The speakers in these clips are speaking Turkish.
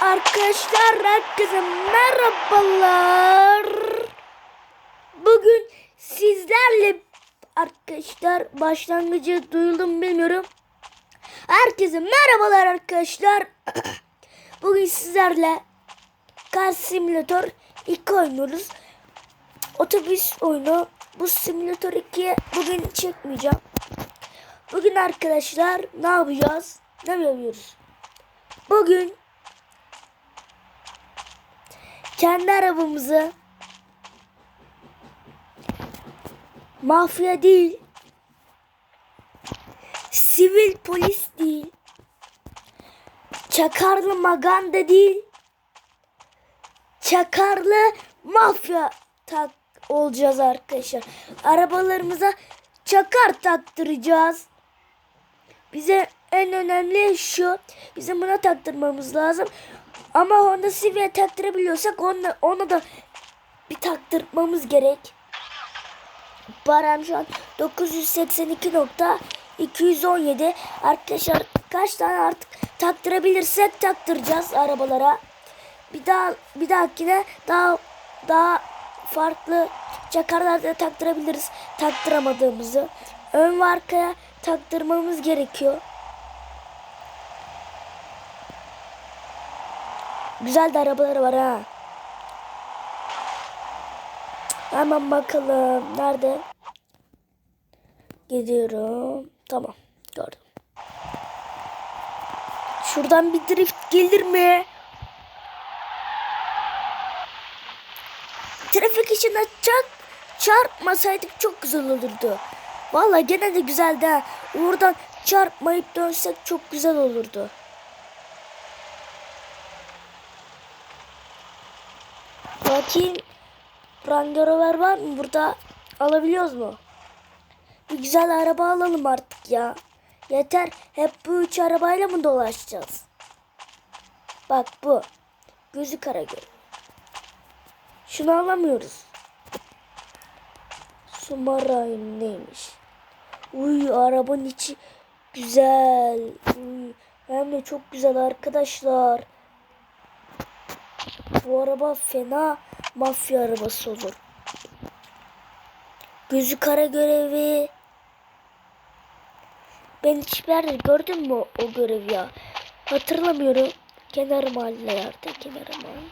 Arkadaşlar herkese merhabalar. Bugün sizlerle arkadaşlar başlangıcı duyuldum bilmiyorum. Herkese merhabalar arkadaşlar. Bugün sizlerle Car Simulator 2 oynuyoruz. Otobüs oyunu. Bu Simulator 2'ye bugün çekmeyeceğim. Bugün arkadaşlar ne yapacağız? Ne yapıyoruz? Bugün kendi arabamızı mafya değil, sivil polis değil, çakarlı maganda değil, çakarlı mafya tak olacağız arkadaşlar. Arabalarımıza çakar taktıracağız. Bize en önemli şu. Bizim buna taktırmamız lazım. Ama Honda Civic'e taktırabiliyorsak onu, onu da bir taktırmamız gerek. Param şu an 982.217. Arkadaşlar kaç tane artık taktırabilirsek taktıracağız arabalara. Bir daha bir dahakine daha daha farklı çakarlarda taktırabiliriz taktıramadığımızı. Ön ve arkaya taktırmamız gerekiyor. Güzel de arabaları var ha. Hemen bakalım. Nerede? Gidiyorum. Tamam. Gördüm. Şuradan bir drift gelir mi? Trafik içinde çak çarpmasaydık çok güzel olurdu. Vallahi gene de güzeldi ha. Oradan çarpmayıp dönsek çok güzel olurdu. Bakayım. Range Rover var mı burada? Alabiliyoruz mu? Bir güzel araba alalım artık ya. Yeter. Hep bu üç arabayla mı dolaşacağız? Bak bu. Gözü kara göre. Şunu alamıyoruz. Sumarayım neymiş? Uy arabanın içi güzel. Uy, hem de çok güzel arkadaşlar. Bu araba fena mafya arabası olur. Gözü kara görevi. Ben hiçbir yerde gördün mü o görevi ya? Hatırlamıyorum. Kenar mahallelerde. Kenar mahalle.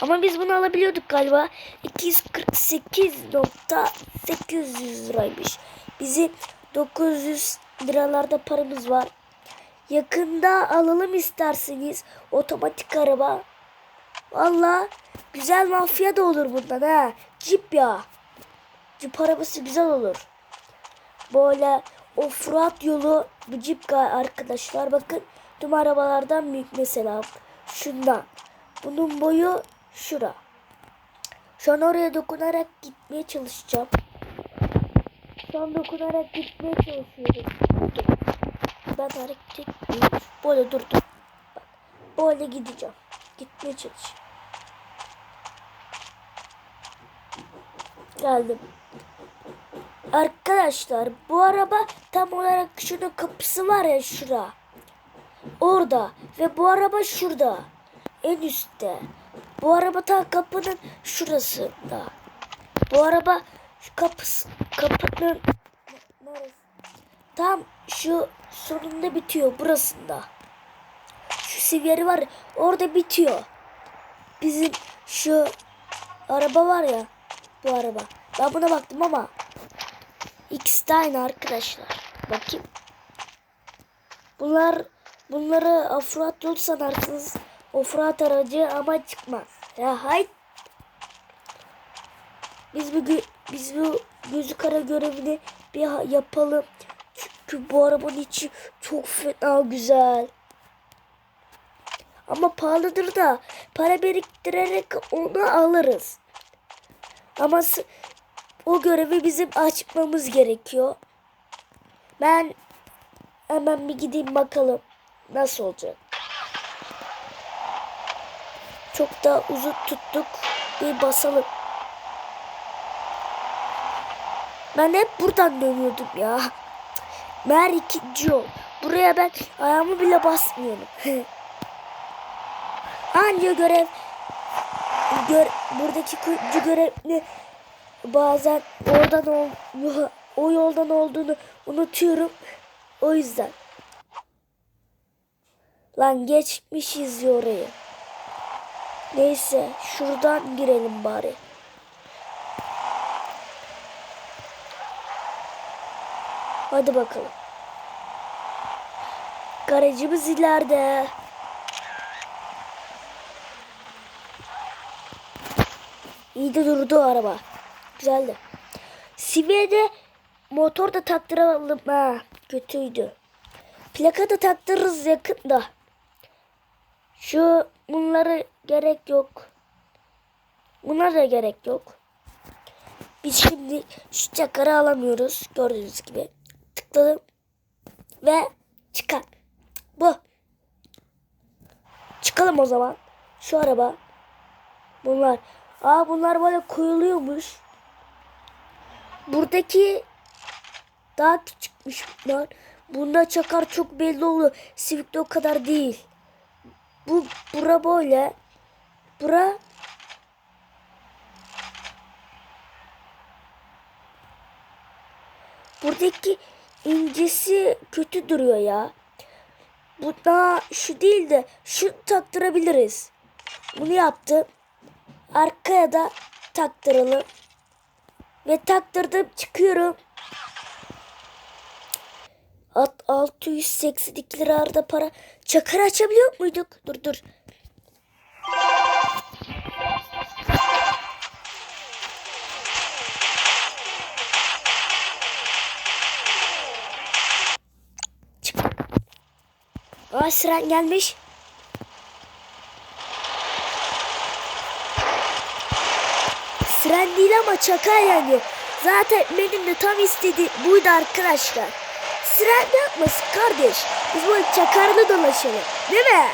Ama biz bunu alabiliyorduk galiba. 248.800 liraymış. Bizi 900 liralarda paramız var. Yakında alalım isterseniz otomatik araba. Valla güzel mafya da olur bundan ha. Cip ya. Cip arabası güzel olur. Böyle offroad yolu bu cip arkadaşlar. Bakın tüm arabalardan büyük mesela. Şundan. Bunun boyu şura. Şu an oraya dokunarak gitmeye çalışacağım. Şu an dokunarak gitmeye çalışıyorum. Ben hareket etmiyorum. Böyle durdum. Bak. Böyle gideceğim. Gitmeye çalışacağım. Geldim. Arkadaşlar bu araba tam olarak şunun kapısı var ya şura. Orada. Ve bu araba şurada. En üstte. Bu araba tam kapının şurasında. Bu araba şu kapısı, kapının neresi? Tam şu sonunda bitiyor burasında. Şu siveri var orada bitiyor. Bizim şu araba var ya bu araba. Ben buna baktım ama ikisi de aynı arkadaşlar. Bakayım. Bunlar bunları offroad yol sanarsınız. Offroad aracı ama çıkmaz. Ya hay. Biz bu biz bu gözü kara görevini bir yapalım. Çünkü bu arabanın içi çok fena güzel. Ama pahalıdır da para biriktirerek onu alırız. Ama o görevi bizim açmamız gerekiyor. Ben hemen bir gideyim bakalım nasıl olacak. Çok da uzun tuttuk. Bir basalım. Ben hep buradan dönüyordum ya. Meğer ikinci yol. Buraya ben ayağımı bile basmıyorum. Anca görev gör, buradaki kuyumcu görevini bazen oradan ol, o yoldan olduğunu unutuyorum. O yüzden. Lan geçmişiz orayı. Neyse şuradan girelim bari. Hadi bakalım. Garajımız ileride. İyi de durdu araba. Güzeldi. Siviye'de motor da taktıralım. Ha, kötüydü. Plaka da taktırırız yakında. Şu bunları gerek yok. Bunlara da gerek yok. Biz şimdi şu çakarı alamıyoruz. Gördüğünüz gibi. Tıkladım. Ve çıkar. Bu. Çıkalım o zaman. Şu araba. Bunlar. Aa bunlar böyle koyuluyormuş. Buradaki daha küçükmüş bunlar. Bunda çakar çok belli oluyor. Civic'te o kadar değil. Bu bura böyle. Bura Buradaki incesi kötü duruyor ya. Bu daha şu değil de şu taktırabiliriz. Bunu yaptım. Arkaya da taktıralım. Ve taktırdım çıkıyorum. At 682 lira arada para. Çakar açabiliyor muyduk? Dur dur. Aa sıran gelmiş. Fren değil ama çakar yani. Zaten benim de tam istediğim buydu arkadaşlar. Siren ne yapmasın kardeş? Biz böyle çakarlı dolaşalım. Değil mi?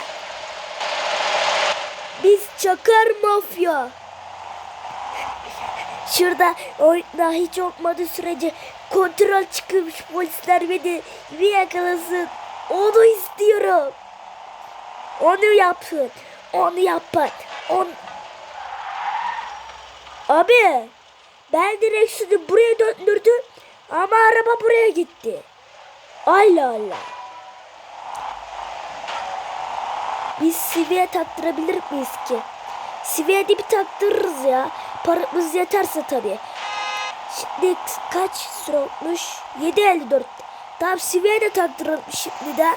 Biz çakar mafya. Şurada oyunda hiç olmadığı sürece kontrol çıkmış polisler beni bir yakalasın. Onu istiyorum. Onu yapın. Onu yapın. On... Abi ben direksiyonu buraya döndürdüm ama araba buraya gitti. Allah Allah. Biz Sivi'ye taktırabilir miyiz ki? Sivi'ye de taktırırız ya. Paramız yeterse tabii. Şimdi kaç süre olmuş? 7.54. Tamam Sivi'ye de taktıralım şimdiden.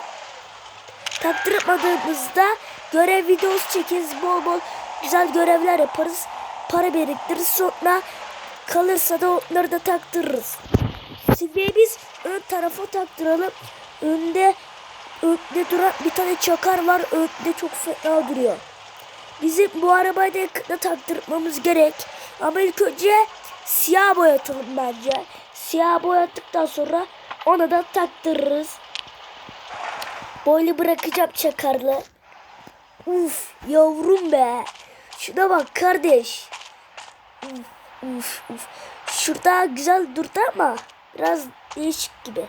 Taktırmadığımızda görev videosu çekeriz. Bol bol güzel görevler yaparız. Para biriktiririz. Sonra kalırsa da onları da taktırırız. Sivi'ye biz ön tarafa taktıralım. Önde önde duran bir tane çakar var. Önde çok fena duruyor. Bizim bu arabayı da yakında taktırmamız gerek. Ama ilk önce siyah boyatalım bence. Siyah boyattıktan sonra ona da taktırırız. Böyle bırakacağım çakarlı. Uf yavrum be. Şuna bak kardeş. Uf uf uf. Şurada güzel durdu ama biraz değişik gibi.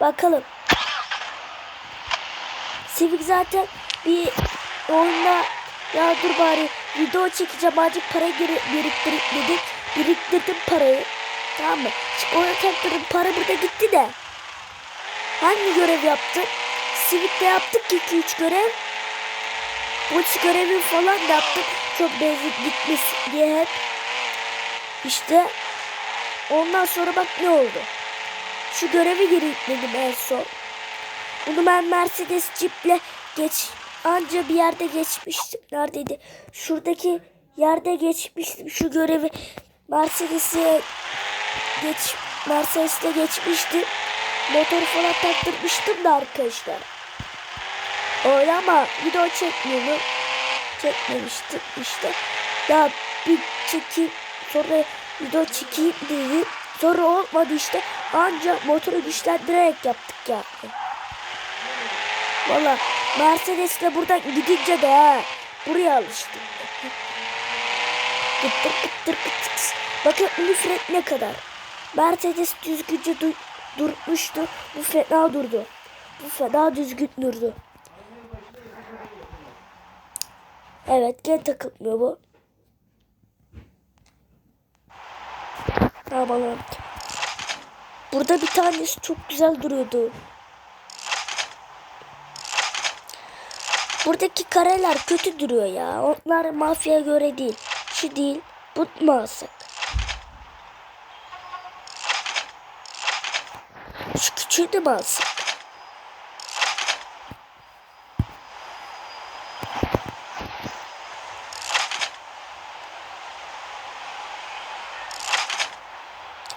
Bakalım. Civic zaten bir oyunda ya dur bari video çekeceğim azıcık para geri biriktirip dedik. Biriktirdim parayı. Tamam mı? Şimdi ona taktırdım para burada gitti de. Hangi görev yaptım? Civic'te yaptık 2-3 görev. Polis görevi falan da yaptık. Çok benzin gitmesin diye hep. İşte ondan sonra bak ne oldu. Şu görevi geri yükledim en son. Bunu ben Mercedes Jeep'le geç anca bir yerde geçmiştim. Neredeydi? Şuradaki yerde geçmiştim şu görevi. Mercedes'e geç Mercedes'le geçmiştim. Motoru falan taktırmıştım da arkadaşlar. Öyle ama video çekmiyorum. Çekmemiştim işte. Ya bir çekeyim sonra video çekeyim dedim. Sonra olmadı işte. Ancak motoru güçlendirerek yaptık yani. Valla Mercedes'le buradan gidince de ha, buraya alıştım. Gıttır gıttır gıttır. Bakın bu fren ne kadar. Mercedes düzgünce du durmuştu. Bu fena durdu. Bu fena düzgün durdu. Evet gene takılmıyor bu. Tamam. Burada bir tanesi çok güzel duruyordu. Buradaki kareler kötü duruyor ya. Onlar mafyaya göre değil. Şu değil. Bu mu? Mi alsak?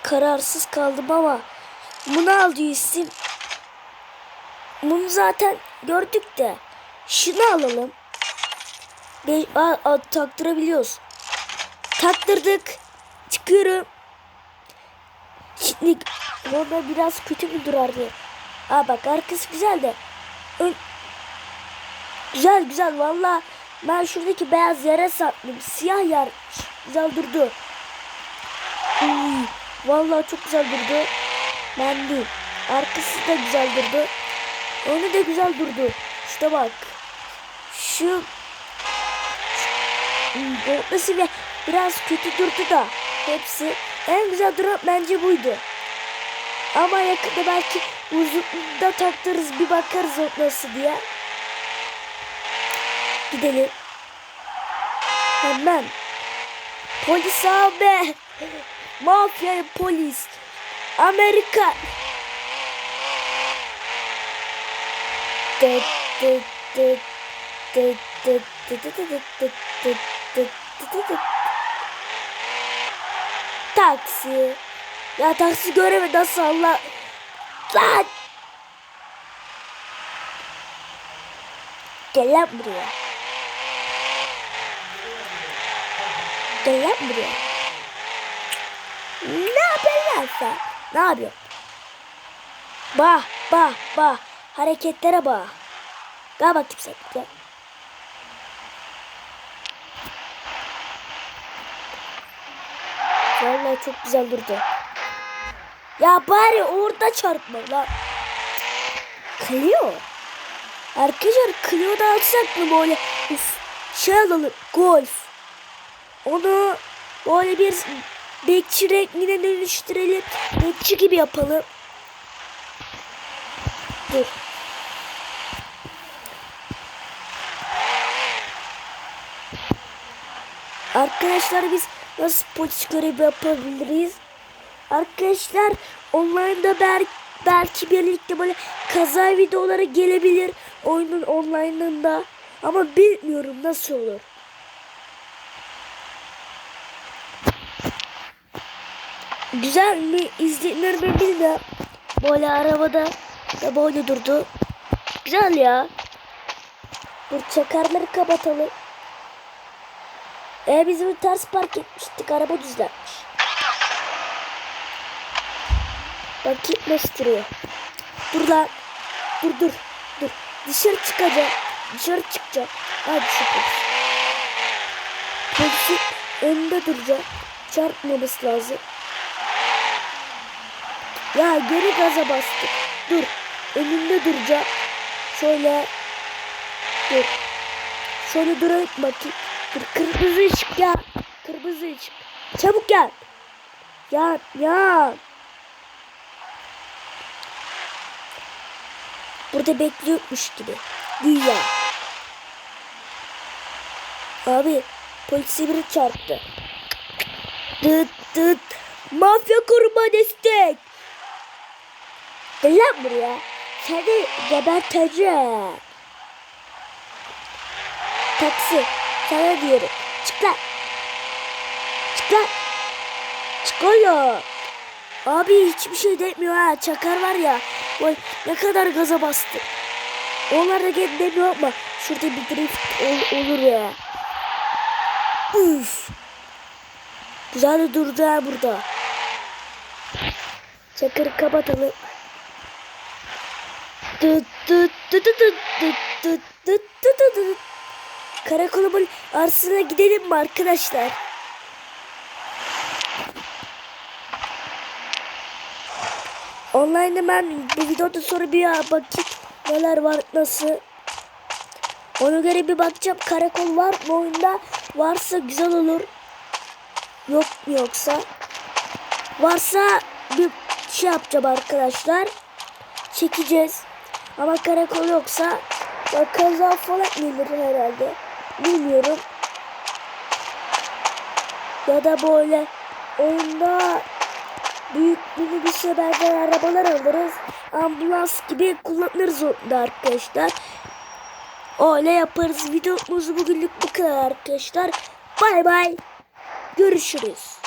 Kararsız kaldım ama bunu aldı isim. Bunu zaten gördük de. Şunu alalım. Be a, a, taktırabiliyoruz. Taktırdık. Çıkıyorum. Şimdi orada biraz kötü mü durar diye. Aa bak arkası güzel de. Ön... Güzel güzel valla. Ben şuradaki beyaz yere sattım. Siyah yer güzel durdu. Uy, vallahi çok güzel durdu. Ben değil. Arkası da güzel durdu. Önü de güzel durdu. İşte bak. Şu Ortası ve biraz kötü durdu da hepsi. En güzel duran bence buydu. Ama yakında belki uzunluğunda taktırız bir bakarız ortası diye. Gidelim. Hemen. Polis abi. Mafya polis. Amerika. Dıt dıt dıt dıt dıt dıt dıt dıt dıt dıt dıt dıt dıt. Taksi. Ya taksi göremedi nasıl Allah. Lan. Gel lan buraya. Gel lan buraya. Ne yapıyorsun sen? Ne yapıyorsun? Bah bah bah. Hareketlere bak. Gel bakayım sen. Gel. Vallahi çok güzel durdu. Ya bari orada çarpma lan. Clio. Arkadaşlar Clio'da alsak mı böyle uf, şey alalım golf. Onu böyle bir bekçi rengine dönüştürelim. Bekçi gibi yapalım. Dur. Arkadaşlar biz nasıl polis görevi yapabiliriz? Arkadaşlar online'da belki, belki birlikte böyle kaza videoları gelebilir oyunun online'ında. Ama bilmiyorum nasıl olur. Güzel mi izlenir mi bilmiyorum. Böyle arabada da böyle durdu. Güzel ya. Dur çakarları kapatalım. E biz bunu ters park etmiştik. Araba düzlenmiş. Duruyor. Dur lan. Dur dur. Dur. Dışarı çıkacağım. Dışarı çıkacağım. Hadi çıkın. Polisin önünde duracağım. Çarpmaması lazım. Ya geri gaza bastık. Dur. Önünde duracağım. Şöyle. Dur. Şöyle durayım bakayım. Dur kırmızı ışık ya. Kırmızı ışık. Çabuk gel. Ya ya. Burada bekliyormuş gibi. Güya. Abi polisi biri çarptı. Dıt dıt. Mafya koruma destek. Gel lan buraya. Seni geberteceğim. Taksi. Sana diyorum. Çık lan. Çık lan. Çık oğlum. Abi hiçbir şey demiyor ha. Çakar var ya. Vay ne kadar gaza bastı. Onlar da kendine bir. Şurada bir drift ol, olur ya. Üf. Güzel de durdu ha burada. Çakırı kapatalım. Karakolun arsına gidelim mi arkadaşlar? Online'da ben bu videoda sonra bir bakayım neler var nasıl. Ona göre bir bakacağım karakol var mı oyunda. Varsa güzel olur. Yok yoksa? Varsa bir şey yapacağım arkadaşlar. Çekeceğiz. Ama karakol yoksa ya kaza falan gelir herhalde. Bilmiyorum. Ya da böyle oyunda büyük minibüse benzer arabalar alırız. Ambulans gibi kullanırız onda arkadaşlar. Öyle yaparız. Videomuz bugünlük bu kadar arkadaşlar. Bay bay. Görüşürüz.